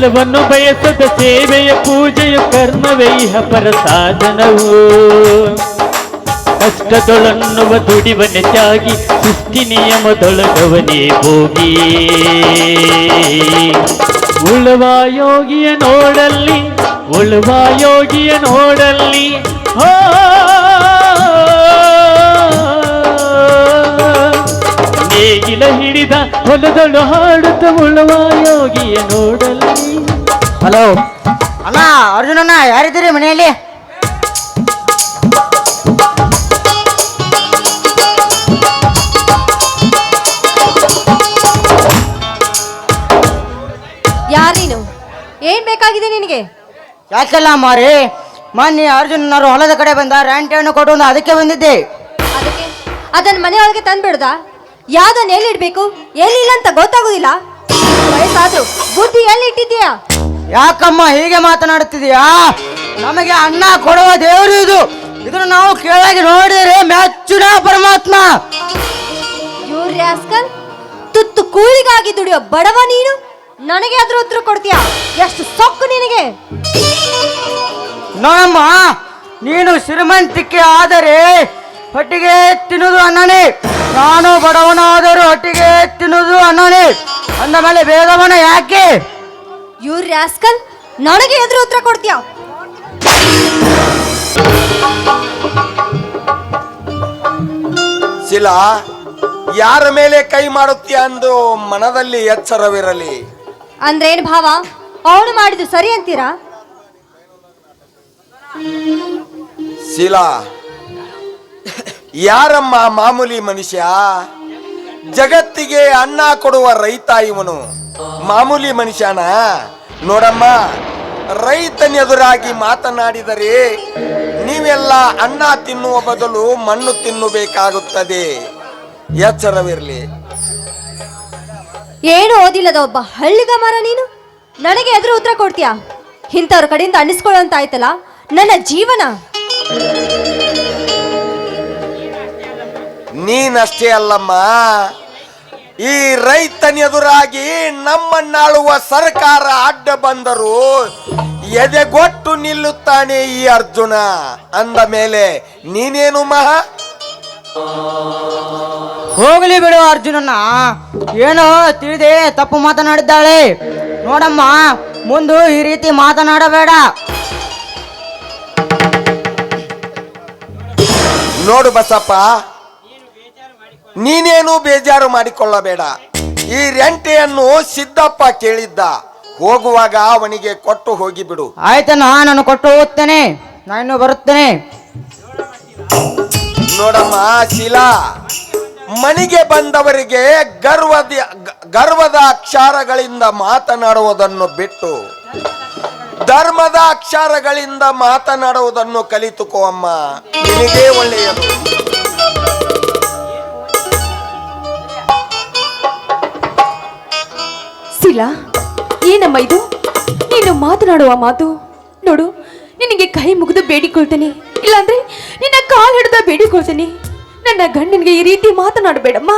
ಫಲವನ್ನು ಬಯಸದ ಸೇವೆಯ ಪೂಜೆಯ ಕರ್ಮವೇ ಇಹ ಪರ ಸಾಧನವು ಕಷ್ಟದೊಳನ್ನುವ ದುಡಿವನೆ ತ್ಯಾಗಿ ಸೃಷ್ಟಿ ನಿಯಮದೊಳಗವನೇ ಹೋಗಿ ಉಳುವ ಯೋಗಿಯ ನೋಡಲ್ಲಿ ಉಳುವ ಯೋಗಿಯ ನೋಡಲ್ಲಿ, ಹೋ ನೇಗಿಲ ಹಿಡಿದ ಹೊಲದಳು ಹಾಡುತ್ತ ಮುಳ್ಳುವ ಯೋಗಿಯ ನೋಡಲಿ ಹಲೋ. ಅಣ್ಣ ಅರ್ಜುನಣ್ಣ ಯಾರಿದ್ದೀರಿ ಮನೆಯಲ್ಲಿ? ಯಾರೀನು ಏನ್ ಬೇಕಾಗಿದೆ ನಿನಗೆ? ಯಾಕೆಲ್ಲ ಮಾರಿ? ಮೊನ್ನೆ ಅರ್ಜುನರು ಹೊಲದ ಕಡೆ ಬಂದ ರ್ಯಾಂಟಿ ಹಣ್ಣು ಕೊಟ್ಟು ಅದಕ್ಕೆ ಬಂದಿದ್ದೆ. ಅದಕ್ಕೆ? ಅದನ್ನ ಮನೆಯೊಳಗೆ ತಂದ್ಬಿಡುದಾ? ಯಾವ್ದನ್ನ ಎಲ್ಲಿಡ್ಬೇಕು ಎಲ್ಲಿಲ್ಲ ಅಂತ ಗೊತ್ತಾಗೋದಿಲ್ಲ. ವಯಸ್ಸಾದ್ರು ಬುದ್ಧಿ ಎಲ್ಲಿ ಇಟ್ಟಿದ್ದೀಯಾ? ಯಾಕಮ್ಮ ಹೀಗೆ ಮಾತನಾಡುತ್ತಿದೀಯಾ ನಮಗೆ ಅನ್ನ ಕೊಡುವ ದೇವರು ಇದು. ಇದನ್ನು ನಾವು ಕೇಳಾಗಿ ನೋಡಿದರೆ ಮೆಚ್ಚುನ ಪರಮಾತ್ಮ. ಇವ್ರ ರಾಸ್ಕಲ್ ತುತ್ತು ಕೂಳಿಗಾಗಿ ದುಡಿಯೋ ಬಡವ ನೀನು? ನನಗೆ ಅದ್ರ ಉತ್ತರ ಕೊಡ್ತೀಯಾ? ಎಷ್ಟು ಸೊಕ್ಕು ನಿನಗೆ? ನೋಡಮ್ಮ ನೀನು ಶ್ರೀಮಂತಿಕೆ ಆದರೆ ಹೊಟ್ಟಿಗೆ ತಿನ್ನುದು ಅನ್ನನೇ. ನಾನು ಬಡವನಾದರೂ ಹೊಟ್ಟಿಗೆ ತಿನ್ನುದು ಅನ್ನನೇ. ಅಂದ ಮೇಲೆ ಭೇದವನ ಯಾಕೆ? ಇವ್ರ ರಾಸ್ಕಲ್ ನನಗೆ ಎದುರು ಉತ್ತರ ಕೊಡ್ತೀಯ? ಶಿಲಾ ಯಾರ ಮೇಲೆ ಕೈ ಮಾಡುತ್ತೀಯ ಅಂದು ಮನದಲ್ಲಿ ಎಚ್ಚರವಿರಲಿ. ಅಂದ್ರೇನ್ ಭಾವ? ಅವನು ಮಾಡಿದ್ದು ಸರಿ ಅಂತೀರಾ? ಶಿಲಾ ಯಾರಮ್ಮ ಮಾಮೂಲಿ ಮನುಷ್ಯ? ಜಗತ್ತಿಗೆ ಅನ್ನ ಕೊಡುವ ರೈತ ಇವನು. ಮಾಮೂಲಿ ಮನುಷ್ಯನ? ನೋಡಮ್ಮ ರೈತನೆದುರಾಗಿ ಮಾತನಾಡಿದರೆ ನೀವೆಲ್ಲ ಅನ್ನ ತಿನ್ನುವ ಬದಲು ಮಣ್ಣು ತಿನ್ನಬೇಕಾಗುತ್ತದೆ. ಎಚ್ಚರವಿರಲಿ. ಏನು ಓದಿಲ್ಲದ ಒಬ್ಬ ಹಳ್ಳಿಗ ಮರ ನೀನು? ನನಗೆ ಎದುರು ಉತ್ತರ ಕೊಡ್ತೀಯಾ? ಇಂಥವ್ರ ಕಡೆಯಿಂದ ಅನ್ನಿಸ್ಕೊಳ್ಳೋಂತಾಯ್ತಲ್ಲ? ನನ್ನ ಜೀವನ? ನೀನಷ್ಟೇ ಅಲ್ಲಮ್ಮ. ಈ ರೈತನೆದುರಾಗಿ ನಮ್ಮನ್ನಾಳುವ ಸರ್ಕಾರ ಅಡ್ಡ ಬಂದರು ಎದೆಗೊಟ್ಟು ನಿಲ್ಲುತ್ತಾನೆ ಈ ಅರ್ಜುನ. ಅಂದ ಮೇಲೆ ನೀನೇನು ಮಹಾ? ಹೋಗಲಿ ಬಿಡು ಅರ್ಜುನನ್ನ. ಏನೋ ತಿಳಿದೆ ತಪ್ಪು ಮಾತನಾಡಿದ್ದಾಳೆ. ನೋಡಮ್ಮ ಮುಂದು ಈ ರೀತಿ ಮಾತನಾಡಬೇಡ. ನೋಡು ಬಸಪ್ಪ ನೀನೇನು ಬೇಜಾರು ಮಾಡಿಕೊಳ್ಳಬೇಡ. ಈ ರೆಂಟೆಯನ್ನು ಸಿದ್ದಪ್ಪ ಕೇಳಿದ್ದ. ಹೋಗುವಾಗ ಅವನಿಗೆ ಕೊಟ್ಟು ಹೋಗಿಬಿಡು. ಆಯ್ತಣ್ಣ ನಾನು ಕೊಟ್ಟು ಹೋಗ್ತೇನೆ. ನಾನು ಬರುತ್ತೇನೆ. ನೋಡಮ್ಮ ಶಿಲಾ ಮನೆಗೆ ಬಂದವರಿಗೆ ಗರ್ವದ ಗರ್ವದ ಅಕ್ಷರಗಳಿಂದ ಮಾತನಾಡುವುದನ್ನು ಬಿಟ್ಟು ಧರ್ಮದ ಅಕ್ಷರಗಳಿಂದ ಮಾತನಾಡುವುದನ್ನು ಕಲಿತುಕೋ ಅಮ್ಮ. ನಿನಗೇ ಒಳ್ಳೆಯದು. ಸಿಲಾ ಏನಮ್ಮ ಇದು? ನೀನು ಮಾತನಾಡುವ ಮಾತು? ನೋಡು ನಿನಗೆ ಕೈ ಮುಗಿದು ಬೇಡಿಕೊಳ್ತೇನೆ. ಇಲ್ಲಾಂದ್ರೆ ನಿನ್ನ ಕಾಲು ಹಿಡಿದ ಬೇಡಿಕೊಳ್ತೇನೆ. ನನ್ನ ಗಂಡನಿಗೆ ಈ ರೀತಿ ಮಾತನಾಡಬೇಡಮ್ಮ.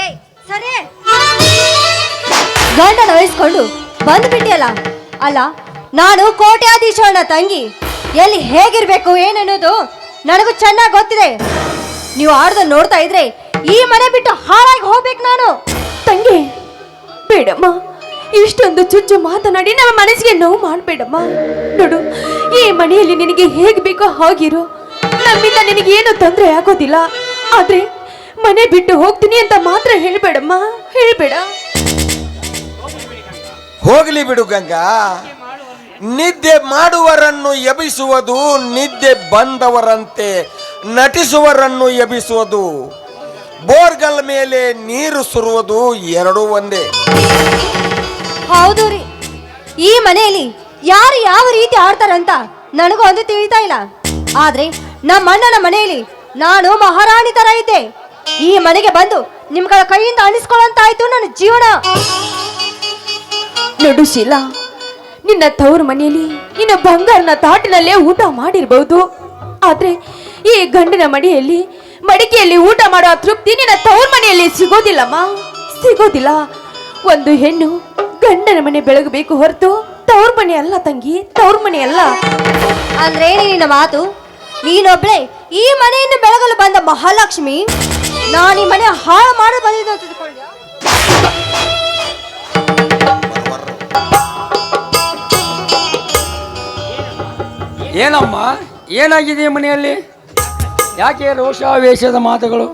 ಏಯ್ ಸರಿ. ಗಂಡನ ವಹಿಸ್ಕೊಂಡು ಬಂದ್ಬಿಟ್ಟಿಯಲ್ಲ ಅಲ್ಲ ನಾನು ಕೋಟ್ಯಾಧೀಶನ ತಂಗಿ. ಎಲ್ಲಿ ಹೇಗಿರ್ಬೇಕು ಏನನ್ನೋದು ನನಗೂ ಚೆನ್ನಾಗಿ ಗೊತ್ತಿದೆ. ನೀವು ಆಡ್ದ ನೋಡ್ತಾ ಇದ್ರೆ ಈ ಮನೆ ಬಿಟ್ಟು ಹಾಳಾಗಿ ಹೋಗ್ಬೇಕು ನಾನು. ತಂಗಿ ಬೇಡಮ್ಮ. ಇಷ್ಟೊಂದು ಚುಚ್ಚು ಮಾತನಾಡಿ ನಮ್ಮ ಮನಸ್ಸಿಗೆ ನೋವು ಮಾಡಬೇಡಮ್ಮ. ನೋಡು, ಈ ಮನೆಯಲ್ಲಿ ನಿನಗೆ ಹೇಗೆ ಬೇಕೋ ಹಾಗಿರು. ನಮ್ಮಿಂದ ನಿನಗೆ ಏನು ತೊಂದರೆ ಆಗೋದಿಲ್ಲ. ಆದ್ರೆ ಮನೆ ಬಿಟ್ಟು ಹೋಗ್ತೀನಿ ಅಂತ ಮಾತ್ರ ಹೇಳ್ಬೇಡಮ್ಮ. ಹೇಳ್ಬೇಡ. ಹೋಗಲಿ ಬಿಡು ಗಂಗಾ. ನಿದ್ದೆ ಮಾಡುವರನ್ನು ಎಬಿಸುವುದು ನಿದ್ದೆ ಬಂದವರಂತೆ ನಟಿಸುವರನ್ನು ಎಬಿಸುವುದು ಬೋರ್ಗಲ್ ಮೇಲೆ ನೀರು ಸುರುವುದು ಎರಡೂ ಒಂದೇ. ಹೌದು ರೀ. ಈ ಮನೆಯಲ್ಲಿ ಯಾರು ಯಾವ ರೀತಿ ಆಡ್ತಾರಂತ ನನಗೂ ಒಂದು ತಿಳಿತಾ ಇಲ್ಲ. ಆದ್ರೆ ನಮ್ಮ ಅಣ್ಣನ ಮನೆಯಲ್ಲಿ ನಾನು ಮಹಾರಾಣಿ ತರ ಇದ್ದೆ. ಈ ಮನೆಗೆ ಬಂದು ನಿಮ್ಗಳ ಕೈಯಿಂದ ಅಣಿಸ್ಕೊಳ್ಳಂತಾಯ್ತು ನನ್ನ ಜೀವನ. ನಡುಶೀಲ ಶೀಲಾ, ನಿನ್ನ ತವರು ಮನೆಯಲ್ಲಿ ನಿನ್ನ ಬಂಗಾರನ ತಾಟಿನಲ್ಲೇ ಊಟ ಮಾಡಿರ್ಬಹುದು ಆದ್ರೆ ಈ ಗಂಡನ ಮಡಿಯಲ್ಲಿ, ಮಡಿಕೆಯಲ್ಲಿ ಊಟ ಮಾಡೋ ತೃಪ್ತಿ ನಿನ್ನ ತವರು ಮನೆಯಲ್ಲಿ ಸಿಗೋದಿಲ್ಲಮ್ಮ. ಸಿಗೋದಿಲ್ಲ. ಒಂದು ಹೆಣ್ಣು ಗಂಡನ ಮನೆ ಬೆಳಗಬೇಕು ಹೊರತು ತವ್ರ ಮನೆ ಅಲ್ಲ ತಂಗಿ ತವ್ರ ಮನೆ ಅಲ್ಲ. ಅಂದ್ರೆ ನಿನ್ನ ಮಾತು? ನೀನೊಬ್ಳೆ ಈ ಮನೆಯನ್ನು ಬೆಳಗಲು ಬಂದ ಮಹಾಲಕ್ಷ್ಮಿ? ನಾನು ಈ ಮನೆ ಹಾಳು ಮಾಡಲು ಬಂದಿದ್ದು ಅಂತ ತಿಳ್ಕೊಂಡ್ಯಾ? ಏನಮ್ಮ? ಏನಾಗಿದೆ ಈ ಮನೆಯಲ್ಲಿ? ಯಾಕೆ ರೋಷಾವೇಶದ ಮಾತುಗಳು?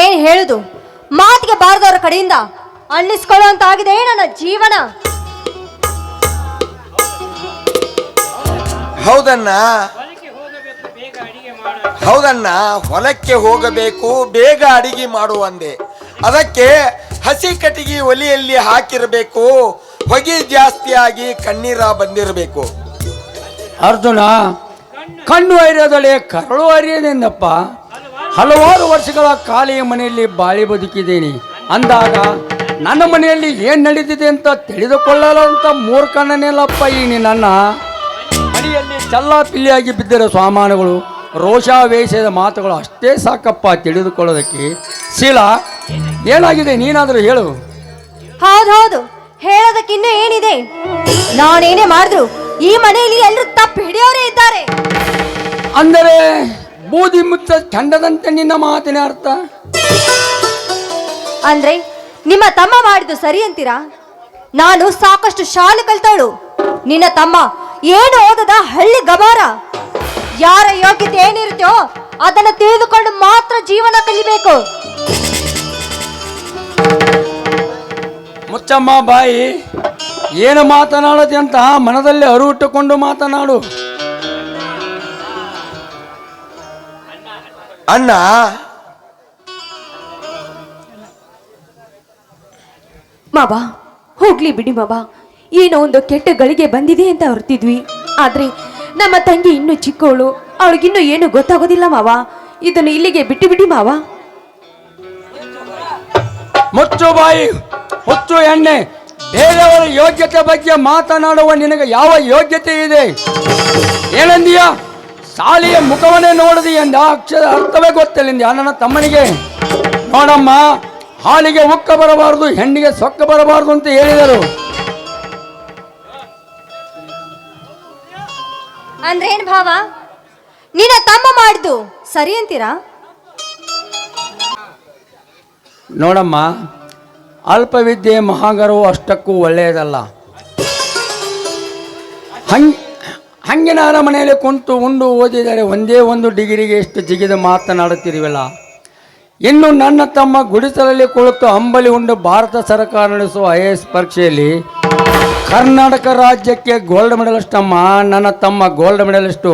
ಏನ್ ಹೇಳುದು? ಮಾತಿಗೆ ಬಾರದವರ ಕಡೆಯಿಂದ ಅನ್ನಿಸ್ಕೊಳ್ಳುವಂತ ಆಗಿದೆ ನನ್ನ ಜೀವನ. ಹೌದಣ್ಣ. ಹೌದಣ್ಣ ಹೊಲಕ್ಕೆ ಹೋಗಬೇಕು ಬೇಗ ಅಡಿಗೆ ಮಾಡುವಂದೆ ಅದಕ್ಕೆ ಹಸಿ ಕಟ್ಟಿಗೆ ಒಲಿಯಲ್ಲಿ ಹಾಕಿರಬೇಕು ಹೊಗೆ ಜಾಸ್ತಿ ಆಗಿ ಕಣ್ಣೀರ ಬಂದಿರಬೇಕು. ಅರ್ಜುನ ಕಣ್ಣು ಹರಿಯೋದಳೆ ಕರಳು ಅರಿಯದೆಂದಪ್ಪ ಹಲವಾರು ವರ್ಷಗಳ ಖಾಲಿಯ ಮನೆಯಲ್ಲಿ ಬಾಳಿ ಬದುಕಿದ್ದೀನಿ. ಅಂದಾಗ ನನ್ನ ಮನೆಯಲ್ಲಿ ಏನು ನಡೀತಿದೆ ಅಂತ ತಿಳಿದುಕೊಳ್ಳಲಂತ ಮೂರ್ಖನೇಲಪ್ಪ ಈ ನನ್ನ ಮನೆಯಲ್ಲಿ ಚಲ್ಲಾಪಿಲ್ಲಿಯಾಗಿ ಬಿದ್ದಿರೋ ಸಾಮಾನುಗಳು ರೋಷಾವೇಶದ ಮಾತುಗಳು ಅಷ್ಟೇ ಸಾಕಪ್ಪ ತಿಳಿದುಕೊಳ್ಳೋದಕ್ಕೆ. ಶೀಲಾ ಏನಾಗಿದೆ? ನೀನಾದರೂ ಹೇಳು. ಹೌದೌದು ಹೇಳೋದಕ್ಕಿನ್ನೂ ಏನಿದೆ? ನಾನೇನೇ ಮಾಡಿದ್ರು ಈ ಮನೆಯಲ್ಲಿ ಎಲ್ಲರೂ ತಪ್ಪು ಹಿಡಿಯೋರೇ ಇದ್ದಾರೆ. ಅಂದರೆ ಬೂದಿ ಮುಚ್ಚ ಚಂಡದಂತೆ ನಿನ್ನ ಮಾತಿನ ಅರ್ಥ? ಅಂದ್ರೆ ನಿಮ್ಮ ತಮ್ಮ ಮಾಡಿದ್ದು ಸರಿ ಅಂತೀರಾ? ನಾನು ಸಾಕಷ್ಟು ಶಾಲೆ ಕಲ್ತಾಳು ನಿನ್ನ ತಮ್ಮ ಏನು ಓದದ ಹಳ್ಳಿ ಗಬಾರ ಯಾರ ಯೋಗ್ಯತೆ ಏನಿರುತ್ತೋ ಅದನ್ನು ತಿಳಿದುಕೊಂಡು ಮಾತ್ರ ಜೀವನ ಕಲಿಬೇಕು. ಮುಚ್ಚಮ್ಮ ಬಾಯಿ ಏನು ಮಾತನಾಡದೆ ಅಂತ ಮನದಲ್ಲಿ ಅರುಟ್ಟುಕೊಂಡು ಮಾತನಾಡು. ಅಣ್ಣ. ಮಾವಾ ಹೋಗ್ಲಿ ಬಿಡಿ ಮಾವಾ. ಏನೋ ಒಂದು ಕೆಟ್ಟ ಗಳಿಗೆ ಬಂದಿದೆ ಅಂತ ಹೊರ್ತಿದ್ವಿ ಆದ್ರೆ ನಮ್ಮ ತಂಗಿ ಇನ್ನು ಚಿಕ್ಕವಳು ಅವಳಿಗಿನ್ನೂ ಏನು ಗೊತ್ತಾಗೋದಿಲ್ಲ ಮಾವ. ಇದನ್ನು ಇಲ್ಲಿಗೆ ಬಿಟ್ಟು ಬಿಡಿ ಮಾವ. ಮುಚ್ಚು ಬಾಯಿ ಹುಚ್ಚು ಎಣ್ಣೆ. ಬೇರೆಯವರ ಯೋಗ್ಯತೆ ಬಗ್ಗೆ ಮಾತನಾಡುವ ನಿನಗೆ ಯಾವ ಯೋಗ್ಯತೆ ಇದೆ? ಏನಂದೀಯ? ಸಾಲಿಯ ಮುಖವನ್ನೇ ನೋಡದಿ ಎಂದ ಅಕ್ಷರ ಅರ್ಥವೇ ಗೊತ್ತಿಲ್ಲ ನನ್ನ ತಮ್ಮನಿಗೆ. ನೋಡಮ್ಮ ಹಾಲಿಗೆ ಉಕ್ಕ ಬರಬಾರದು ಹೆಣ್ಣಿಗೆ ಸೊಕ್ಕ ಬರಬಾರದು ಅಂತ ಹೇಳಿದರು. ಅಂದ್ರೇನ್ ಭಾವ? ನಿನ್ನ ತಮ್ಮ ಮಾಡಿದ್ದು ಸರಿ ಅಂತೀರಾ? ನೋಡಮ್ಮ ಅಲ್ಪವಿದ್ಯೆ ಮಹಾಗರು ಅಷ್ಟಕ್ಕೂ ಒಳ್ಳೆಯದಲ್ಲ. ಹಂಗ್ ಹಂಗಿನ ಮನೆಯಲ್ಲಿ ಕುಂತು ಉಂಡು ಓದಿದರೆ ಒಂದೇ ಒಂದು ಡಿಗ್ರಿಗೆ ಎಷ್ಟು ಜಿಗಿದು ಮಾತನಾಡುತ್ತಿರುವಲ್ಲ? ಇನ್ನು ನನ್ನ ತಮ್ಮ ಗುಡಿಸಲಲ್ಲಿ ಕುಳಿತು ಅಂಬಲಿ ಉಂಡು ಭಾರತ ಸರ್ಕಾರ ನಡೆಸುವ ಐ ಎ ಎಸ್ ಪರೀಕ್ಷೆಯಲ್ಲಿ ಕರ್ನಾಟಕ ರಾಜ್ಯಕ್ಕೆ ಗೋಲ್ಡ್ ಮೆಡಲಿಸ್ಟಮ್ಮ ನನ್ನ ತಮ್ಮ ಗೋಲ್ಡ್ ಮೆಡಲಿಸ್ಟು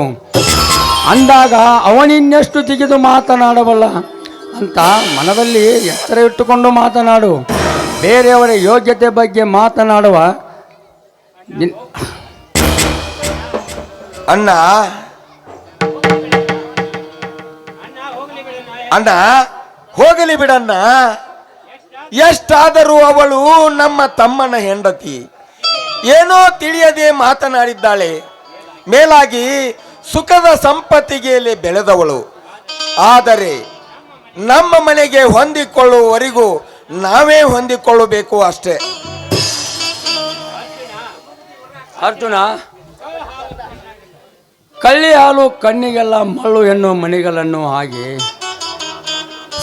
ಅಂದಾಗ ಅವನಿನ್ನೆಷ್ಟು ಜಿಗಿದು ಮಾತನಾಡಬಲ್ಲ? ಅಂತ ಮನದಲ್ಲಿ ಎತ್ತರ ಇಟ್ಟುಕೊಂಡು ಮಾತನಾಡು. ಬೇರೆಯವರ ಯೋಗ್ಯತೆ ಬಗ್ಗೆ ಮಾತನಾಡುವ ನಿನ್- ಅಣ್ಣ. ಅಣ್ಣ, ಹೋಗಲಿ ಬಿಡಣ್ಣ. ಎಷ್ಟಾದರೂ ಅವಳು ನಮ್ಮ ತಮ್ಮನ ಹೆಂಡತಿ. ಏನೋ ತಿಳಿಯದೆ ಮಾತನಾಡಿದ್ದಾಳೆ. ಮೇಲಾಗಿ ಸುಖದ ಸಂಪತ್ತಿಗೆಯಲ್ಲಿ ಬೆಳೆದವಳು. ಆದರೆ ನಮ್ಮ ಮನೆಗೆ ಹೊಂದಿಕೊಳ್ಳುವವರೆಗೂ ನಾವೇ ಹೊಂದಿಕೊಳ್ಳಬೇಕು ಅಷ್ಟೇ. ಅರ್ಜುನ. ಕಳ್ಳಿ ಹಾಲು ಕಣ್ಣಿಗೆಲ್ಲ ಮಳ್ಳು ಹೆಣ್ಣು ಮಣಿಗಳನ್ನು ಹಾಗೆ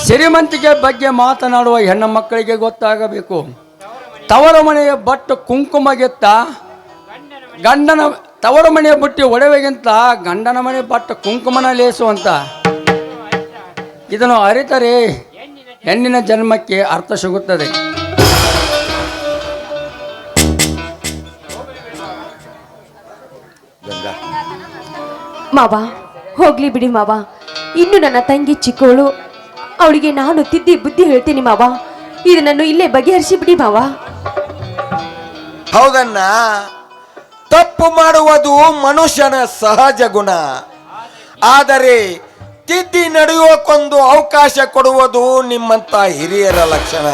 ಸಿರಿಮಂತಿಕೆ ಬಗ್ಗೆ ಮಾತನಾಡುವ ಹೆಣ್ಣು ಮಕ್ಕಳಿಗೆ ಗೊತ್ತಾಗಬೇಕು. ತವರ ಮನೆಯ ಬಟ್ಟು ಕುಂಕುಮ ಗೆತ್ತ ಗಂಡನ, ತವರ ಮನೆಯ ಬುಟ್ಟಿ ಒಡವೆಗಿಂತ ಗಂಡನ ಮನೆ ಬಟ್ಟು ಕುಂಕುಮನ ಲೇಸುವಂತ. ಇದನ್ನು ಅರಿತರೆ ಹೆಣ್ಣಿನ ಜನ್ಮಕ್ಕೆ ಅರ್ಥ ಸಿಗುತ್ತದೆ. ಮಾವ, ಹೋಗ್ಲಿ ಬಿಡಿ ಮಾವ. ಇನ್ನು ನನ್ನ ತಂಗಿ ಚಿಕ್ಕವಳು ಅವಳಿಗೆ ನಾನು ತಿದ್ದಿ ಬುದ್ಧಿ ಹೇಳ್ತೀನಿ ಮಾವ. ಇದನ್ನು ಇಲ್ಲೇ ಬಗೆಹರಿಸಿ ಬಿಡಿ ಮಾವ. ಹೌದಣ್ಣ. ತಪ್ಪು ಮಾಡುವುದು ಮನುಷ್ಯನ ಸಹಜ ಗುಣ. ಆದರೆ ತಿದ್ದಿ ನಡೆಯುವಕ್ಕೊಂದು ಅವಕಾಶ ಕೊಡುವುದು ನಿಮ್ಮಂತ ಹಿರಿಯರ ಲಕ್ಷಣ.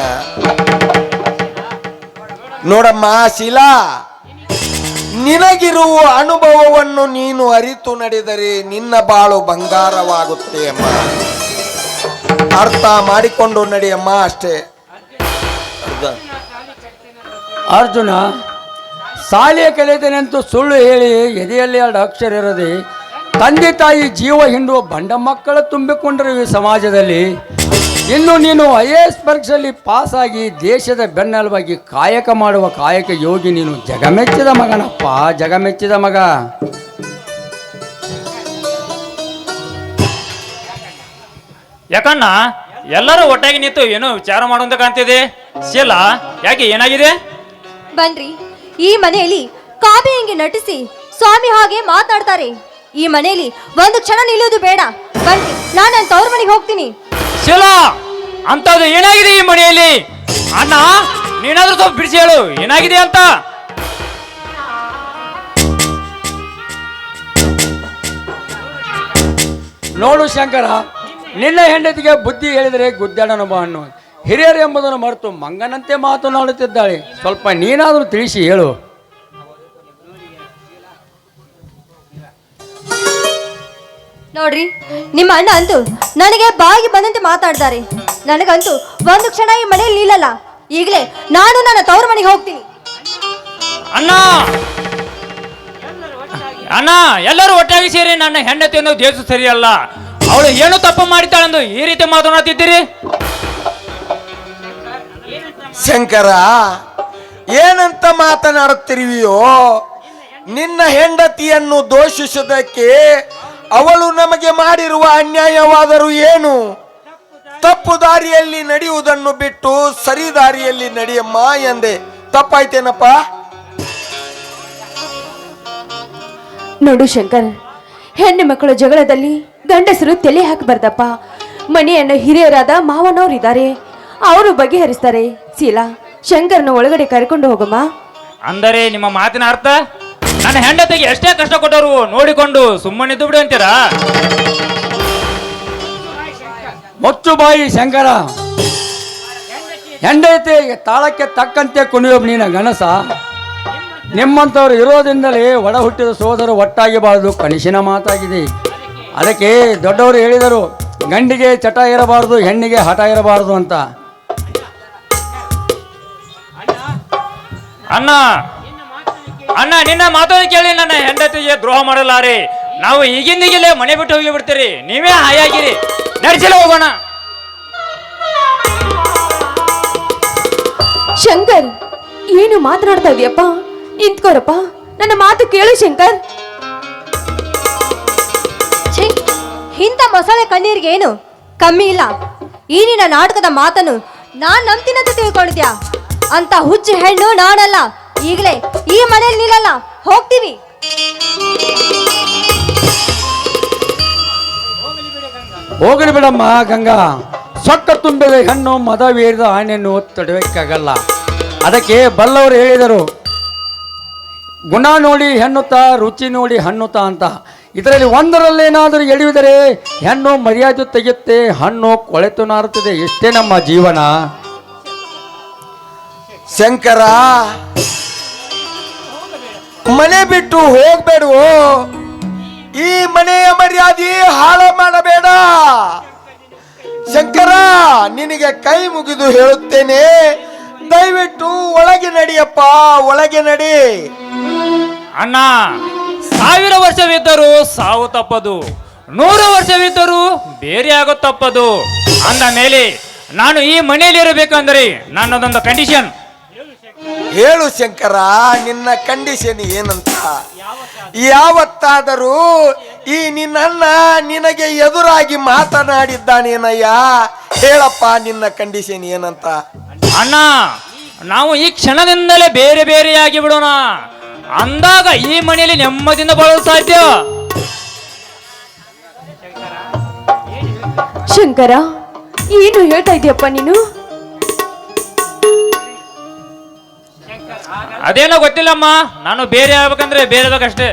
ನೋಡಮ್ಮ, ಶೀಲಾ. ನಿನಗಿರುವ ಅನುಭವವನ್ನು ನೀನು ಅರಿತು ನಡೆದರೆ ನಿನ್ನ ಬಾಳು ಬಂಗಾರವಾಗುತ್ತೆ, ಅಮ್ಮ. ಅರ್ಥ ಮಾಡಿಕೊಂಡು ನಡೆಯಮ್ಮ ಅಷ್ಟೇ. ಅರ್ಜುನ ಸಾಲಿಯ ಕಲಿತೇನೆಂತೂ ಸುಳ್ಳು ಹೇಳಿ ಎದೆಯಲ್ಲಿ ಎರಡು ಅಕ್ಷರ ಇರದೆ ತಂದೆ ತಾಯಿ ಜೀವ ಹಿಂಡುವ ಬಂಡ ಮಕ್ಕಳ ತುಂಬಿಕೊಂಡಿರುವ ಸಮಾಜದಲ್ಲಿ ಇನ್ನು ನೀನು ಐ ಎ ಎಸ್ ಪರೀಕ್ಷೆಯಲ್ಲಿ ಪಾಸಾಗಿ ದೇಶದ ಬೆನ್ನೆಲುಬಾಗಿ ಕಾಯಕ ಮಾಡುವ ಕಾಯಕ ಯೋಗಿ ನೀನು. ಜಗಮೆಚ್ಚಿದ ಮಗನಪ್ಪ ಜಗಮೆಚ್ಚಿದ ಮಗ. ಯಾಕಣ್ಣ ಎಲ್ಲರೂ ಒಟ್ಟಾಗಿ ನಿಂತು ಏನೋ ವಿಚಾರ ಮಾಡುವಂತ ಕಾಣ್ತಿದೆ? ಶೀಲ ಯಾಕೆ ಏನಾಗಿದೆ? ಬನ್ರಿ ಈ ಮನೆಯಲ್ಲಿ ಕಾವ್ಯ ಹಿಂಗೆ ನಟಿಸಿ ಸ್ವಾಮಿ ಹಾಗೆ ಮಾತಾಡ್ತಾರೆ. ಈ ಮನೆಯಲ್ಲಿ ಒಂದು ಕ್ಷಣ ನಿಲ್ಲೋದು ಬೇಡ. ಬನ್ರಿ ನಾನು ನನ್ನ ತವ್ರ ಮನೆಗೆ ಹೋಗ್ತೀನಿ. ಶೀಲ ಅಂತದ್ದು ಏನಾಗಿದೆ ಈ ಮನೆಯಲ್ಲಿ? ಅಣ್ಣ, ನೀನಾದ್ರೂ ಸ್ವಲ್ಪ ಬಿಡಿಸಿ ಹೇಳು. ಏನಾಗಿದೆ ಅಂತ? ನೋಡು ಶಂಕರ, ನಿನ್ನ ಹೆಂಡತಿಗೆ ಬುದ್ಧಿ ಹೇಳಿದರೆ ಗುದ್ದಾಡನೊಬ್ಬ ಅನ್ನೋ ಹಿರಿಯರು ಎಂಬುದನ್ನು ಮರೆತು ಮಂಗನಂತೆ ಮಾತನಾಡುತ್ತಿದ್ದಾಳೆ. ಸ್ವಲ್ಪ ನೀನಾದರೂ ತಿಳಿಸಿ ಹೇಳು. ನೋಡ್ರಿ ನಿಮ್ಮ ಅಣ್ಣ ಅಂತೂ ನನಗೆ ಬಾಯಿಗೆ ಬಂದಂತೆ ಮಾತಾಡ್ತಾರೆ ನನಗಂತೂ ಒಂದು ಕ್ಷಣ ಈ ಮನೆಯಲ್ಲಿ ನಿಲ್ಲಲ್ಲ. ಈಗಲೇ ನಾನು ನನ್ನ ತವರ ಮನೆಗೆ ಹೋಗ್ತೀನಿ. ಅಣ್ಣ! ಅಣ್ಣ ಎಲ್ಲರೂ ಒಟ್ಟಾಗಿ ಸೇರಿ ನನ್ನ ಹೆಂಡತಿಯನ್ನು ದೇಶ ಸರಿಯಲ್ಲ. ಅವಳು ಏನು ತಪ್ಪು ಮಾಡಿದ್ದಾಳೆಂದು ಈ ರೀತಿ ಮಾತನಾಡ್ತಿದ್ದೀರಿ? ಶಂಕರ ಏನಂತ ಮಾತನಾಡುತ್ತಿರುವಿಯೋ ನಿನ್ನ ಹೆಂಡತಿಯನ್ನು ದೋಷಿಸುವುದಕ್ಕೆ ಅವಳು ನಮಗೆ ಮಾಡಿರುವ ಅನ್ಯಾಯವಾದರೂ ಏನು? ತಪ್ಪು ದಾರಿಯಲ್ಲಿ ನಡೆಯುವುದನ್ನು ಬಿಟ್ಟು ಸರಿ ದಾರಿಯಲ್ಲಿ ನಡೆಯಮ್ಮ ಎಂದೆ. ತಪ್ಪಾಯ್ತೇನಪ್ಪ? ನೋಡು ಶಂಕರ್ ಹೆಣ್ಣು ಮಕ್ಕಳ ಜಗಳದಲ್ಲಿ ಗಂಡಸರು ತಲೆ ಹಾಕಬಾರ್ದಪ್ಪ. ಮನೆಯನ್ನು ಹಿರಿಯರಾದ ಮಾವನವರಿದ್ದಾರೆ ಅವರು ಬಗೆಹರಿಸ್ತಾರೆ. ಶೀಲಾ ಶಂಕರ್ನ ಒಳಗಡೆ ಕರ್ಕೊಂಡು ಹೋಗಮ್ಮ. ಅಂದರೆ ನಿಮ್ಮ ಮಾತಿನ ಅರ್ಥ? ನನ್ನ ಹೆಂಡತಿಗೆ ಎಷ್ಟೇ ಕಷ್ಟ ಕೊಟ್ಟರು ನೋಡಿಕೊಂಡು ಸುಮ್ಮನಿದ್ದು ಬಿಡು ಅಂತೀರಾ? ಮೊಚ್ಚು ಬಾಯಿ ಶಂಕರ. ಹೆಂಡತಿ ತಾಳಕ್ಕೆ ತಕ್ಕಂತೆ ಕುಣಿಯೋ ನೀನ ಗಣಸ. ನಿಮ್ಮಂಥವ್ರು ಇರೋದ್ರಿಂದಲೇ ಒಡ ಹುಟ್ಟಿದ ಸೋದರು ಒಟ್ಟಾಗಿ ಬಾರದು ಕನಿಷಿನ ಮಾತಾಗಿದೆ. ಅದಕ್ಕೆ ದೊಡ್ಡವರು ಹೇಳಿದರು ಗಂಡಿಗೆ ಚಟ ಇರಬಾರದು ಹೆಣ್ಣಿಗೆ ಹಠ ಇರಬಾರದು ಅಂತ. ಅಣ್ಣ ಅಣ್ಣ ನಿನ್ನ ಮಾತನ್ನು ಕೇಳಿ ನನ್ನ ಹೆಂಡತಿಗೆ ದ್ರೋಹ ಮಾಡಲಾರೆ. ನಾವು ಈಗಿಂದೀಗಲೇ ಮನೆ ಬಿಟ್ಟು ಹೋಗಿ ಬಿಡ್ತೀರಿ ನೀವೇ ಹಾಯಾಗಿರಿ. ನಡೆಸಲು ಹೋಗೋಣ. ಶಂಕರ್ ಏನು ಮಾತನಾಡ್ತಾ ಇದೀಯಪ್ಪ? ನಿಂತ್ಕೋರಪ್ಪ. ನನ್ನ ಮಾತು ಕೇಳು ಶಂಕರ್. ಛೀ ಇಂಥ ಮಸಾಲೆ ಕಣ್ಣೀರಿಗೆ ಏನು? ಕಮ್ಮಿ ಇಲ್ಲ. ಈ ನಿನ್ನ ನಾಟಕದ ಮಾತನ್ನು ನಾನ್ ನಂಬ್ತೀನಂತ ತಿಳ್ಕೊಂಡಿದ್ಯಾ? ಅಂತ ಹುಚ್ಚು ಹೆಣ್ಣು ನಾನಲ್ಲ. ಈಗಲೇ ಈ ಮನೆಯಲ್ಲಿ ನಿಲ್ಲಲ್ಲ ಹೋಗ್ತೀವಿ. ಹೋಗಲಿ ಬಿಡಮ್ಮ ಗಂಗಾ. ಸೊಕ್ಕ ತುಂಬಿದ ಹೆಣ್ಣು ಮದವೇರಿದ ಆನೆಯನ್ನು ತಡೆಯೋಕ್ಕಾಗಲ್ಲ ಅದಕ್ಕೆ ಬಲ್ಲವರು ಹೇಳಿದರು ಗುಣ ನೋಡಿ ಹೆಣ್ಣುತ್ತ ರುಚಿ ನೋಡಿ ಹಣ್ಣುತ್ತ ಅಂತ. ಇದರಲ್ಲಿ ಒಂದರಲ್ಲೇನಾದರೂ ಎಳೆಯುವುದರೆ ಹೆಣ್ಣು ಮರ್ಯಾದೆ ತೆಗೆಯುತ್ತೆ ಹಣ್ಣು ಕೊಳೆತು ನಾರುತ್ತದೆ. ಎಷ್ಟೇ ನಮ್ಮ ಜೀವನ. ಶಂಕರ ಮನೆ ಬಿಟ್ಟು ಹೋಗ್ಬೇಡವೋ? ಈ ಮನೆಯ ಮರ್ಯಾದೆ ಹಾಳ ಮಾಡಬೇಡ. ಶಂಕರ, ನಿನಗೆ ಕೈ ಮುಗಿದು ಹೇಳುತ್ತೇನೆ. ದಯವಿಟ್ಟು ಒಳಗೆ ನಡಿಯಪ್ಪ, ಒಳಗೆ ನಡಿ. ಅಣ್ಣ, ಸಾವಿರ ವರ್ಷವಿದ್ದರೂ ಸಾವು ತಪ್ಪದು. ನೂರು ವರ್ಷವಿದ್ದರೂ ಬೇರೆ ಆಗೋ ತಪ್ಪದು. ಅಂದ ಮೇಲೆ, ನಾನು ಈ ಮನೆಯಲ್ಲಿ ಇರಬೇಕಂದ್ರೆ ನನ್ನದೊಂದು ಕಂಡೀಷನ್ ಹೇಳು ಶಂಕರ ನಿನ್ನ ಕಂಡೀಷನ್ ಏನಂತ? ಯಾವತ್ತಾದರೂ ಈ ನಿನ್ನ ನಿನಗೆ ಎದುರಾಗಿ ಮಾತನಾಡಿದ್ದಾನೇನಯ್ಯ? ಹೇಳಪ್ಪ ನಿನ್ನ ಕಂಡೀಷನ್ ಏನಂತ? ಅಣ್ಣ ನಾವು ಈ ಕ್ಷಣದಿಂದಲೇ ಬೇರೆ ಬೇರೆಯಾಗಿ ಬಿಡೋಣ. ಅಂದಾಗ ಈ ಮನೆಯಲ್ಲಿ ನೆಮ್ಮದಿಯಿಂದ ಬಾಳಲು ಸಾಧ್ಯ ಶಂಕರ ಏನು ಹೇಳ್ತಾ ಇದೆಯಪ್ಪ ನೀನು? ಅದೇನೋ ಗೊತ್ತಿಲ್ಲಮ್ಮ, ನಾನು ಬೇರೆ ಆಗ್ಬೇಕಂದ್ರೆ ಬೇರೆ ಅಷ್ಟೇ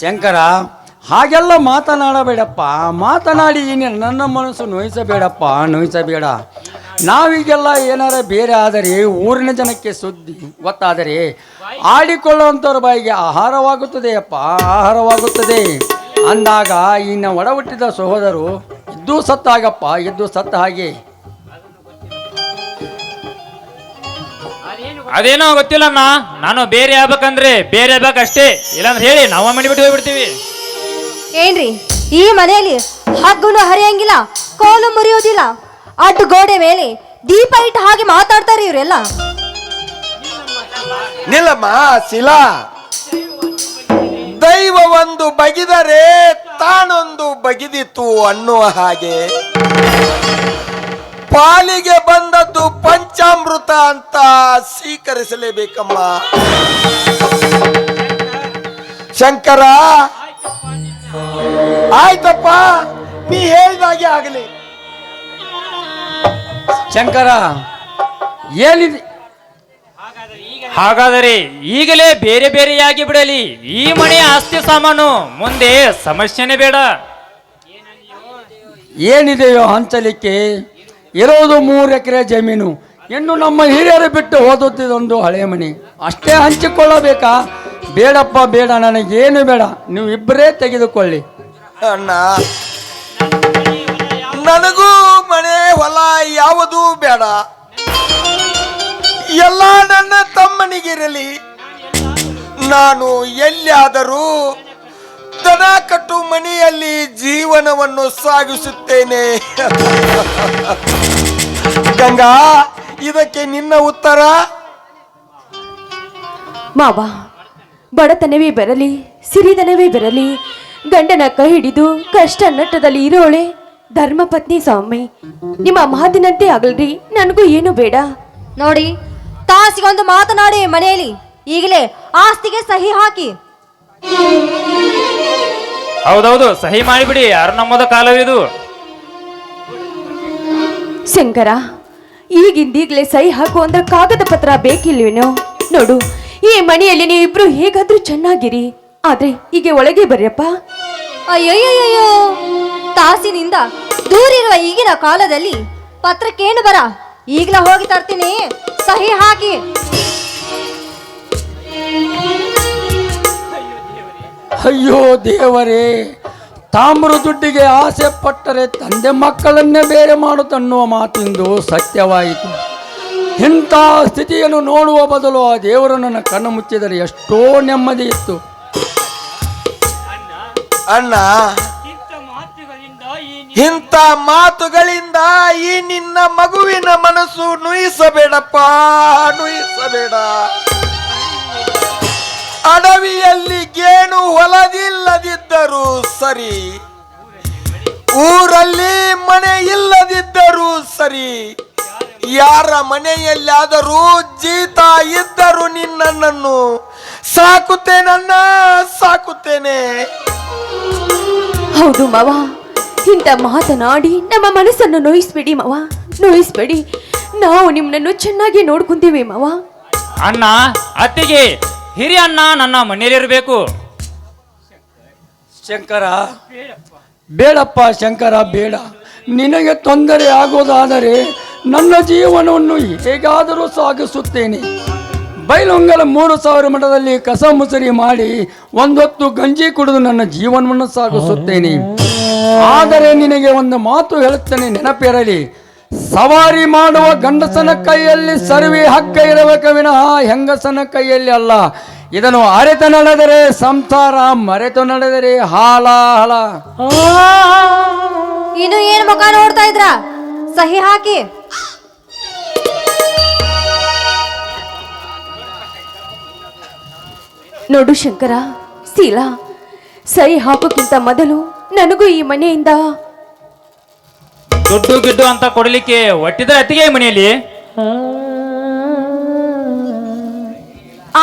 ಶಂಕರ ಹಾಗೆಲ್ಲ ಮಾತನಾಡಬೇಡಪ್ಪ. ಮಾತನಾಡಿ ನೀನು ನನ್ನ ಮನಸ್ಸು ನೋಯಿಸಬೇಡಪ್ಪ. ನೋಯಿಸಬೇಡ. ನಾವೀಗೆಲ್ಲ ಏನಾರ ಬೇರೆ ಆದರೆ ಊರಿನ ಜನಕ್ಕೆ ಸುದ್ದಿ, ಗೊತ್ತಾದರೆ ಆಡಿಕೊಳ್ಳುವಂಥವ್ರ ಬಾಯಿಗೆ ಆಹಾರವಾಗುತ್ತದೆ ಅಪ್ಪ ಆಹಾರವಾಗುತ್ತದೆ. ಅಂದಾಗ ಇನ್ನು ಒಡ ಹುಟ್ಟಿದ ಸಹೋದರು ಇದ್ದು ಸತ್ತಾಗಪ್ಪ, ಇದ್ದು ಸತ್ತ ಹಾಗೆ. ಅದೇನೋ ಗೊತ್ತಿಲ್ಲಮ್ಮ ನಾನು ಬೇರೆ ಆಗ್ಬೇಕಂದ್ರೆ ಬೇರೆ ಆಗ್ಬೇಕಷ್ಟೇ. ಇಲ್ಲಾಂದ್ರೆ ಹೇಳಿ ನಾವು ಮಾಡಿಬಿಟ್ಟು ಬಿಟ್ಟು ಹೋಗ್ಬಿಡ್ತೀವಿ. ಏನ್ರಿ ಈ ಮನೆಯಲ್ಲಿ ಹಗ್ಗುನು ಹರಿಯಂಗಿಲ್ಲ ಕೋಲು ಮುರಿಯೋದಿಲ್ಲ ಅಡ್ಡ ಗೋಡೆ ಮೇಲೆ ದೀಪ ಇಟ್ಟು ಹಾಗೆ ಮಾತಾಡ್ತಾರೆ ಇವರೆಲ್ಲ. ನಿಲ್ಲಮ್ಮ ಶಿಲಾ. ದೈವ ಒಂದು ಬಗಿದರೆ ತಾನೊಂದು ಬಗಿದಿತ್ತು ಅನ್ನುವ ಹಾಗೆ. ಪಾಲಿಗೆ ಬಂದದ್ದು ಪಂಚಾಮೃತ ಅಂತ ಸ್ವೀಕರಿಸಲೇಬೇಕಮ್ಮ. ಶಂಕರ ಆಯ್ತಪ್ಪ ನೀ ಹೇಳಿದಾಗೆ ಆಗಲಿ. ಶಂಕರ ಏನಿದೆ ಹಾಗಾದರೆ ಈಗಲೇ ಬೇರೆ ಬೇರೆಯಾಗಿ ಬಿಡಲಿ. ಈ ಮನೆ ಆಸ್ತಿ ಸಾಮಾನು ಮುಂದೆ ಸಮಸ್ಯೆನೇ ಬೇಡ. ಏನಿದೆಯೋ ಹಂಚಲಿಕ್ಕೆ? ಇರೋದು ಮೂರು ಎಕರೆ ಜಮೀನು. ಇನ್ನು ನಮ್ಮ ಹಿರಿಯರು ಬಿಟ್ಟು ಓದುತ್ತಿದ್ದೊಂದು ಹಳೆ ಮನೆ. ಅಷ್ಟೇ ಹಂಚಿಕೊಳ್ಳಬೇಕಾ? ಬೇಡಪ್ಪ, ಬೇಡ, ನನಗೇನು ಬೇಡ. ನೀವು ಇಬ್ಬರೇ ತೆಗೆದುಕೊಳ್ಳಿ. ಅಣ್ಣ, ನನಗೂ ಮನೆ, ಹೊಲ ಯಾವುದು ಬೇಡ. ಎಲ್ಲ ನನ್ನ ತಮ್ಮನಿಗಿರಲಿ. ನಾನು ಎಲ್ಲಿಯಾದರೂ ದನ ಕಟ್ಟು ಮನೆಯಲ್ಲಿ ಜೀವನವನ್ನು ಸಾಗಿಸುತ್ತೇನೆ. ಗಂಗಾ ಇದಕ್ಕೆ ನಿನ್ನ ಉತ್ತರ? ಮಾವ ಬಡತನವೇ ಬರಲಿ ಸಿರಿತನವೇ ಬರಲಿ ಗಂಡನ ಕೈ ಹಿಡಿದು ಕಷ್ಟ ನಟ್ಟದಲ್ಲಿ ಇರೋಳೆ. ಧರ್ಮಪತ್ನಿ ಸ್ವಾಮಿ ನಿಮ್ಮ ಮಾತಿನಂತೆ ಆಗಲ್ರಿ ನನಗೂ ಏನು ಬೇಡ. ನೋಡಿ ತಾಸಿಗೊಂದು ಮಾತನಾಡಿ ಮನೆಯಲ್ಲಿ ಈಗಲೇ ಆಸ್ತಿಗೆ ಸಹಿ ಹಾಕಿ. ಹೌದೌದು ಸಹಿ ಮಾಡಿಬಿಡಿ ಯಾರು ನಮ್ಮದ ಕಾಲವಿದು ಶಂಕರ ಈಗಿಂದೀಗ್ಲೇ ಸಹಿ ಹಾಕು ಅಂದ್ರೆ ಕಾಗದ ಪತ್ರ ಬೇಕಿಲ್ವೇನೋ? ನೋಡು ಈ ಮನೆಯಲ್ಲಿ ನೀವಿಬ್ರು ಹೇಗಾದ್ರೂ ಚೆನ್ನಾಗಿರಿ. ಆದ್ರೆ ಹೀಗೆ ಒಳಗೆ ಬರ್ರಪ್ಪ. ಅಯ್ಯಯ್ಯಯ್ಯೋ ತಾಸಿನಿಂದ ದೂರಿರುವ ಈಗಿನ ಕಾಲದಲ್ಲಿ ಪತ್ರಕ್ಕೇನು ಬರ? ಈಗಲೇ ಹೋಗಿ ತರ್ತೀನಿ. ಸಹಿ ಹಾಕಿ. ಅಯ್ಯೋ ದೇವರೇ ತಾಮ್ರ ದುಡ್ಡಿಗೆ ಆಸೆ ಪಟ್ಟರೆ ತಂದೆ ಮಕ್ಕಳನ್ನೇ ಬೇರೆ ಮಾಡುತ್ತನ್ನುವ ಮಾತಿಂದು ಸತ್ಯವಾಯಿತು. ಇಂಥ ಸ್ಥಿತಿಯನ್ನು ನೋಡುವ ಬದಲು ಆ ದೇವರು ನನ್ನ ಕಣ್ಣು ಮುಚ್ಚಿದರೆ ಎಷ್ಟೋ ನೆಮ್ಮದಿ ಇತ್ತು. ಅಣ್ಣ, ಇಂಥ ಮಾತುಗಳಿಂದ ಈ ನಿನ್ನ ಮಗುವಿನ ಮನಸ್ಸು ನುಯಿಸಬೇಡಪ್ಪ, ನುಯಿಸಬೇಡ. ಅಡವಿಯಲ್ಲಿ ಗೇಣು ಹೊಲದಿಲ್ಲದಿದ್ದರೂ ಸರಿ ಊರಲ್ಲಿ ಮನೆ ಇಲ್ಲದಿದ್ದರೂ ಸರಿ ಯಾರ ಮನೆಯಲ್ಲಾದರೂ ಜೀತ ಇದ್ದರೂ ನಿನ್ನನ್ನು ಸಾಕುತ್ತೇನನ್ನ ಸಾಕುತ್ತೇನೆ. ಹೌದು ಮವ ಇಂಥ ಮಾತನಾಡಿ ನಮ್ಮ ಮನಸ್ಸನ್ನು ನೋಯಿಸ್ಬೇಡಿ ಮವ ನೋಯಿಸ್ಬೇಡಿ. ನಾವು ನಿಮ್ಮನ್ನು ಚೆನ್ನಾಗಿ ನೋಡ್ಕೊಂತೀವಿ ಮವ. ಅಣ್ಣ ಅತ್ತಿಗೆ ಹಿರಿಯ ಅಣ್ಣ ನನ್ನ ಮನೆಯಲ್ಲಿರಬೇಕು. ಶಂಕರ. ಬೇಡಪ್ಪ. ಶಂಕರ ಬೇಡ. ನಿನಗೆ ತೊಂದರೆ ಆಗೋದಾದರೆ ನನ್ನ ಜೀವನವನ್ನು ಹೇಗಾದರೂ ಸಾಗಿಸುತ್ತೇನೆ. ಬೈಲೊಂಗಲ ಮೂರು ಸಾವಿರ ಮಠದಲ್ಲಿ ಕಸ ಮುಸರಿ ಮಾಡಿ ಒಂದೊತ್ತು ಗಂಜಿ ಕುಡಿದು ನನ್ನ ಜೀವನವನ್ನು ಸಾಗಿಸುತ್ತೇನೆ. ಆದರೆ ನಿನಗೆ ಒಂದು ಮಾತು ಹೇಳುತ್ತೇನೆ ನೆನಪಿರಲಿ. ಸವಾರಿ ಮಾಡುವ ಗಂಡಸನ ಕೈಯಲ್ಲಿ ಸರ್ವಿ ಹಕ್ಕ ಇರಬೇಕು ವಿನಃ ಹೆಂಗಸನ ಕೈಯಲ್ಲಿ ಅಲ್ಲ. ಇದನ್ನು ಅರೆತು ನಡೆದರೆ ಸಂಸಾರ, ಮರೆತು ನಡೆದರೆ ಹಾಲ, ಹಲ. ಇನ್ನು ಏನು ಮುಖ ನೋಡ್ತಾ ಇದ್ರ? ಸಹಿ ಹಾಕಿ. ನೋಡು ಶಂಕರ, ಶೀಲಾ, ಸಹಿ ಹಾಕೋಕ್ಕಿಂತ ಮೊದಲು ನನಗೂ ಈ ಮನೆಯಿಂದ ದುಡ್ಡು ಗಿಡ್ಡು ಅಂತ ಕೊಡ್ಲಿಕ್ಕೆ ಒಟ್ಟಿದ್ರೆ ಅತ್ತಿಗೆ ಮನೆಯಲ್ಲಿ?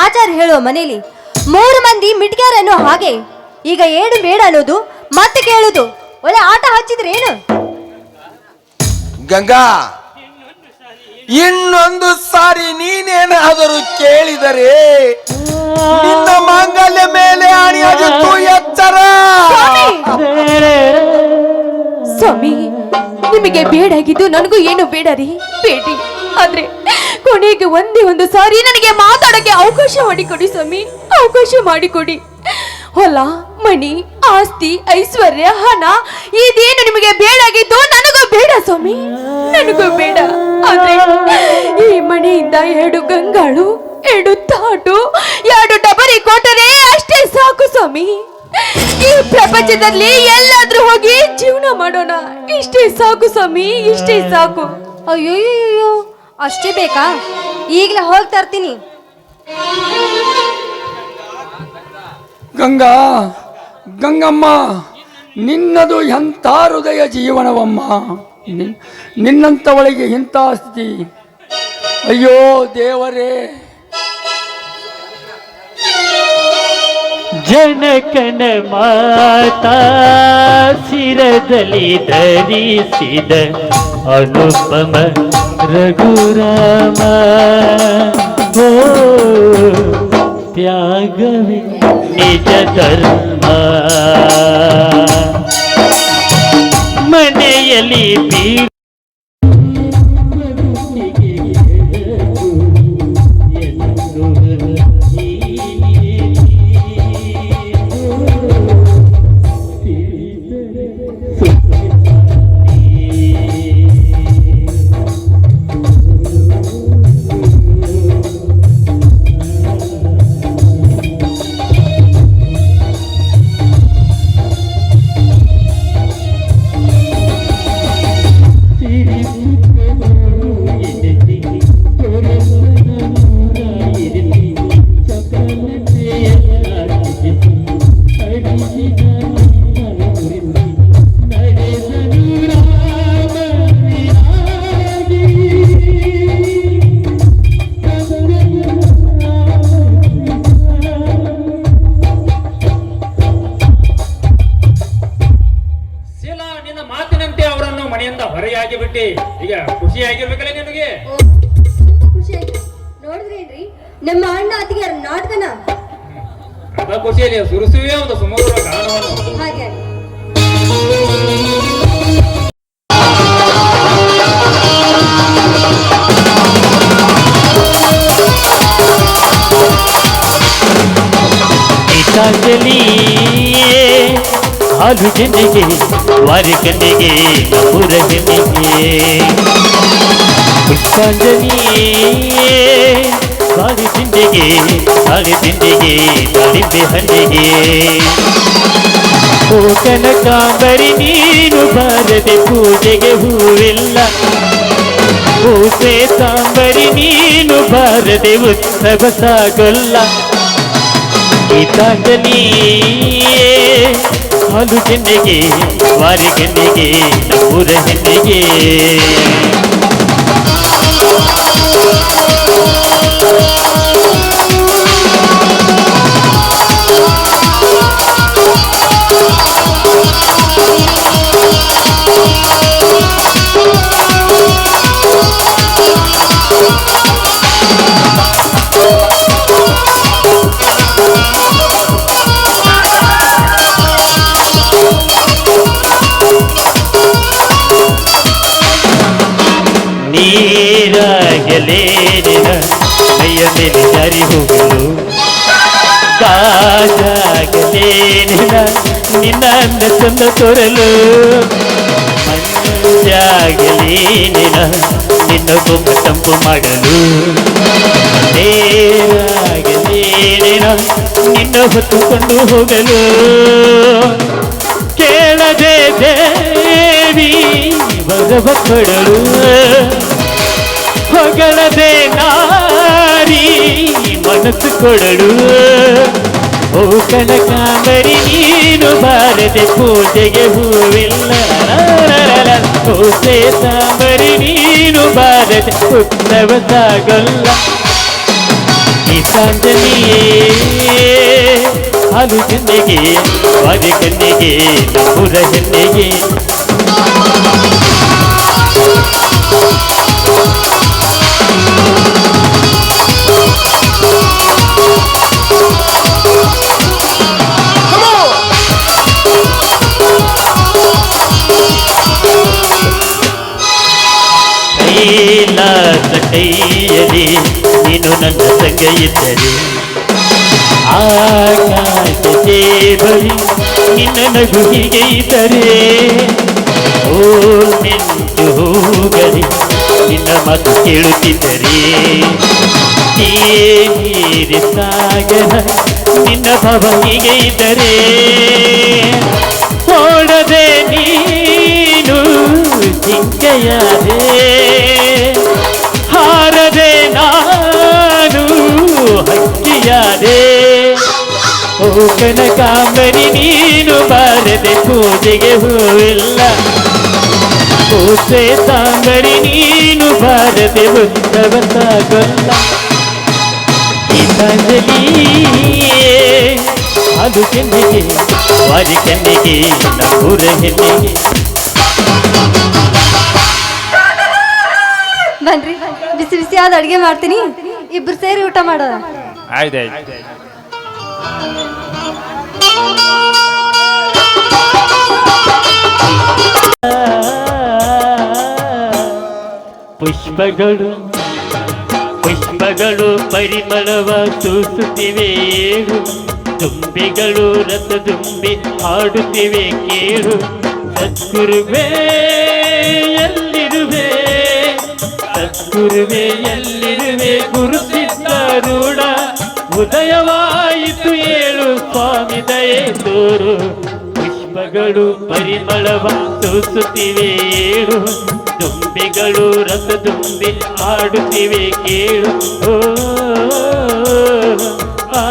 ಆಚಾರ್ ಹೇಳುವ ಮನೆಯಲ್ಲಿ ಮೂರು ಮಂದಿ ಮಿಟ್ಗ್ಯಾರ ಅನ್ನೋ ಹಾಗೆ. ಈಗ ಏನು ಬೇಡ ಅನ್ನೋದು ಮತ್ತೆ ಕೇಳುದು. ಒಳ್ಳೆ ಆಟ ಹಚ್ಚಿದ್ರೆ ಏನು? ಗಂಗಾ ಇನ್ನೊಂದು ಸಾರಿ ನೀನೇನಾದರೂ ಕೇಳಿದರೆ ನಿನ್ನ ಮಾಂಗಲ್ಯ ಮೇಲೆ ಆಣಿಯಾಗಿತ್ತು ಎಚ್ಚರ. ಸ್ವಾಮಿ! ನಿಮಗೆ ಬೇಡಾಗಿದ್ದು ನನಗೂ ಏನು ಬೇಡ ರೀ? ಬೇಡಿ. ಆದ್ರೆ ಕೊನೆಗೆ ಒಂದೇ ಒಂದು ಸಾರಿ ನನಗೆ ಮಾತಾಡಕ್ಕೆ ಅವಕಾಶ ಮಾಡಿಕೊಡಿ ಸ್ವಾಮಿ. ಅವಕಾಶ ಮಾಡಿಕೊಡಿ. ಹೊಲ, ಮಣಿ, ಆಸ್ತಿ, ಐಶ್ವರ್ಯ, ಹಣ, ಇದೇನು ನಿಮಗೆ ಬೇಡಾಗಿದ್ದು ನನಗೂ ಬೇಡ ಸ್ವಾಮಿ. ನನಗೂ ಬೇಡ. ಆದ್ರೆ ಈ ಮಣಿಯಿಂದ ಎರಡು ಗಂಗಾಳು, ಎರಡು ತಾಟು, ಎರಡು ಡಬರಿ ಕೊಟ್ಟರೆ ಅಷ್ಟೇ ಸಾಕು ಸ್ವಾಮಿ. ಈ ಪ್ರಪಂಚದಲ್ಲಿ ಎಲ್ಲಾದ್ರೂ ಹೋಗಿ ಜೀವನ ಮಾಡೋಣ. ಇಷ್ಟೇ ಸಾಕು ಸ್ವಾಮಿ, ಇಷ್ಟೇ ಸಾಕು. ಅಯ್ಯೋ ಅಷ್ಟೇ ಬೇಕಾ? ಈಗಲೇ ಹೋಗ್ತಾ ಇರ್ತೀನಿ. ಗಂಗಾ, ಗಂಗಮ್ಮ, ನಿನ್ನದು ಎಂಥ ಹೃದಯ ಜೀವನವಮ್ಮ? ನಿನ್- ನಿನ್ನಂಥವಳಿಗೆ ಇಂಥ ಸ್ಥಿತಿ. ಅಯ್ಯೋ ದೇವರೇ. ಜನಕನ ಮಾತಾ ಶಿರದಲ್ಲಿ ಧರಿಸಿದ ಅನುಪಮ ರಘುರಾಮ ಓ ತ್ಯಾಗವೇ ನಿಜ ಧರ್ಮ ಮನೆಯಲ್ಲಿ ಬೀ ಅತ್ತಿಗೆ ನಾಟಕನ? ಅದ ಖುಷಿಯಲ್ಲಿ ಸುರಿಸುವೆ ಒಂದು ಸುಮಧುರ ಗಾನವನ್ನು ಹಾಗೆ. ಗೀತಾಂಜಲಿ ಹಾಲು ಜನಗೆ ವಾರಿಕನಿಗೆ ನಪುರ ಹೆಣ್ಣಿಗೆ ಪುಷ್ಪಾಂಜಲಿ ಸಾರಿ ತಿಂಡಿಗೆ ಸಾರಿ ತಿಂಡಿಗೆ ದಾಳಿಂಬೆ ಹಣ್ಣಿಗೆ. ಓ ಕನಕಾಂಬರಿ, ನೀನು ಬಾರದೆ ಪೂಜೆಗೆ ಹೂವಿಲ್ಲ. ಓ ಶ್ವೇತಾಂಬರಿ, ನೀನು ಬಾರದೆ ಉತ್ಸವ ಸಾಗಲ್ಲ. ಗೀತಾಂಜಲಿ ಹಾಲು ಕೆನ್ನೆಗೆ ವಾರಿ ಕೆನ್ನೆಗೆ ನಮ್ಮೂರ ಹೆಣ್ಣಿಗೆ ನೀರಾಗಲೇನಿನ ಕೈಯ ಮೇಲೆ ಜಾರಿ ಹೋಗಲು ಕಾಜಾಗಲೇನಿನ ನಿನ್ನ ಅಂದ ಚಂದ ತೋರಲು ಮಂಜಾಗಲೇನಿನ ನಿನ್ನ ಬೊಮ್ಮ ತಂಪು ಮಾಡಲು ನೇರಾಗಲೇನಿನ ನಿನ್ನ ಹೊತ್ತುಕೊಂಡು ಹೋಗಲು ಕೇಳದೆ ದೇವಿ ಭಗವ ಕೊಡಲು ಹೊಗಳದೆ ನಾರಿ ಮನಸ್ಸು ಕೊಡಲು ಓ ಕನಕಾಂಬರಿ ನೀನು ಬಾರದೆ ಪೂಜೆಗೆ ಹೂವಿಲ್ಲ ಓ ಸೇತಾಂಬರಿ ನೀನು ಬಾರದೆ ಉತ್ಸವ ಸಾಗಲ್ಲ ಗೀತಾಂಜಲಿಯೇ ಹಾಲು ಕೆನ್ನೆಗೆ ವಾರಿ ಕನ್ನೆಗೆ ನಮ್ಮೂರ ಹೆಣ್ಣಿಗೆ ಕೈಲಾಸ ಕೈಯಲ್ಲಿ ನೀನು ನನ್ನ ಸಂಗ ಇದ್ದರೆ ಆಕಾಶ ದೇವರಿ ನಿನ್ನ ನಗು ಹೀಗೆ ಇದ್ದರೆ ಓ ನಿಂತು ಹೋಗಲಿ ನಿನ್ನ ಮಾತು ಕೇಳುತ್ತಿದ್ದರೆ ನೀರಿ ಸಾಗರ ನಿನ್ನ ಭವ ಹೀಗೆ ಇದ್ದರೆ ಓಡದೆ ನೀನು ಜಿಂಕೆಯಾದೆ ಹಾರದೆ ನಾನು ಹಕ್ಕಿಯಾದೆ ಓ ಕನಕಾಂಬರಿ, ನೀನು ಬಾರದೆ ಪೂಜೆಗೆ ಹೂವಿಲ್ಲ ಪೂಸೆ ತಂಗಡಿ ನೀನು ಬಾರದೆ ಉತ್ಸವ ಗೊಲ್ಲ ಗೀತಾಂಜಲಿ ಅದು ಕೆನ್ನೆಗೆ ವಾರಿ ಕೆನ್ನೆಗೆ ನಮ್ಮೂರ ಹೆಣ್ಣಿಗೆ ಬನ್ರಿ ಬಿಸಿ ಆದ ಅಡುಗೆ ಮಾಡ್ತೀನಿ. ಇಬ್ರು ಸೇರಿ ಊಟ ಮಾಡೋಣ. ಆಯ್ತಾಯ್ತು. ಪುಷ್ಪಗಳು ಪುಷ್ಪಗಳು ಪರಿಮಳವ ಸೂಸುತ್ತಿವೆ ಏಳು. ತುಂಬಿಗಳು ರಥ ತುಂಬಿ ಹಾಡುತ್ತಿವೆ ಕೇಳು. ಸದ್ಗುರುವೇ ಎಲ್ಲಿರುವೆ ಸದ್ಗುರುವೇ ಎಲ್ಲಿರುವೆ ಗುರುಸಿದ್ದಾರೂಢ ಉದಯವಾಯಿತು ಏಳು ಸ್ವಾಮಿ ದಯೆ ತೋರು. ಪುಷ್ಪಗಳು ಪರಿಮಳವ ಸೂಸುತ್ತಿವೆ ಏಳು. ದುಂಬಿಗಳು ರಸ ತುಂಬಿ ಆಡುತ್ತಿವೆ ಕೇಳು ಆ,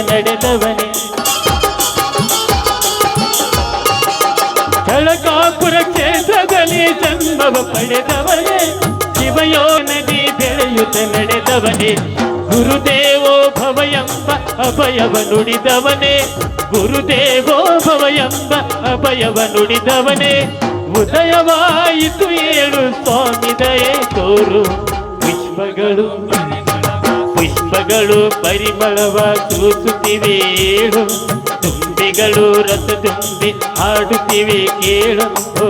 ನಡೆದವನೇ. ಚಳಕಾಪುರ ಕ್ಷೇತ್ರದಲ್ಲಿ ಜನ್ಮವ ಪಡೆದವನೇ. ಶಿವಯೋ ನದಿ ಬೆಳೆಯುತ್ತ ನಡೆದವನೇ. ಗುರುದೇವೋ ಭವ ಎಂಬ ಅಭಯವ ನುಡಿದವನೇ. ಗುರುದೇವೋ ಭವ ಎಂಬ ಅಭಯವ ನುಡಿದವನೇ. ಉದಯವಾಯಿತು ಏಳು ಸ್ವಾಮಿ ದಯೆ ತೋರು. ಪುಷ್ಪಗಳು ಪುಷ್ಪಗಳು ಪರಿಮಳವ ಸೂಸುತ್ತಿವೆ ಏಳು ತುಂಬಿಗಳು ರಸ ತುಂಬಿ ಹಾಡುತ್ತಿವೆ ಕೇಳು. ಓ